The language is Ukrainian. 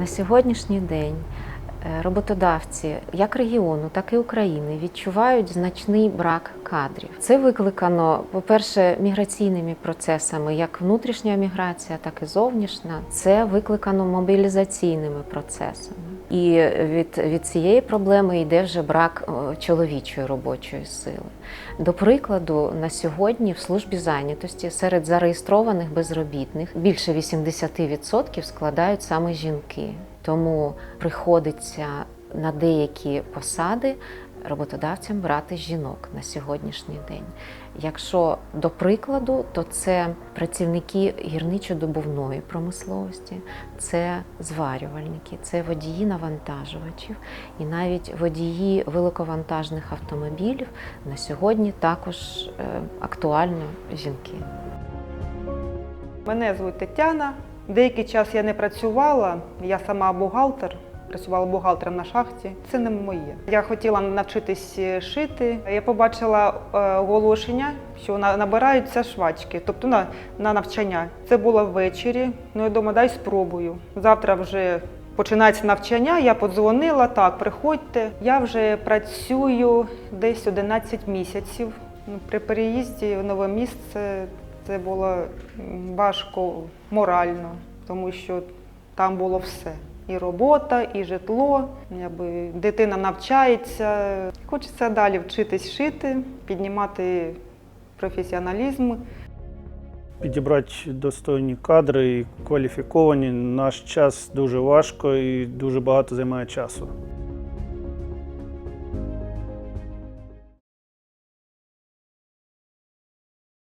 На сьогоднішній день е, роботодавці як регіону, так і України відчувають значний брак кадрів. Це викликано, по-перше, міграційними процесами, як внутрішня міграція, так і зовнішня. Це викликано мобілізаційними процесами. І від, від цієї проблеми йде вже брак е, чоловічої робочої сили. До прикладу, на сьогодні в службі зайнятості серед зареєстрованих безробітних більше 80% складають саме жінки. Тому приходиться на деякі посади роботодавцям брати жінок на сьогоднішній день. Якщо до прикладу, то це працівники гірничо-добувної промисловості, це зварювальники, це водії навантажувачів і навіть водії великовантажних автомобілів на сьогодні також е, актуально жінки. Мене звуть Тетяна. Деякий час я не працювала, я сама бухгалтер, працювала бухгалтером на шахті. Це не моє. Я хотіла навчитись шити. Я побачила е, оголошення, що набираються швачки, тобто на, на навчання. Це було ввечері. Ну я думаю, дай спробую. Завтра вже починається навчання. Я подзвонила, так, приходьте. Я вже працюю десь 11 місяців. Ну, При переїзді в нове місце це було важко морально, тому що там було все. І робота, і житло, якби дитина навчається. Хочеться далі вчитись шити, піднімати професіоналізм. Підібрати достойні кадри і кваліфіковані наш час дуже важко і дуже багато займає часу.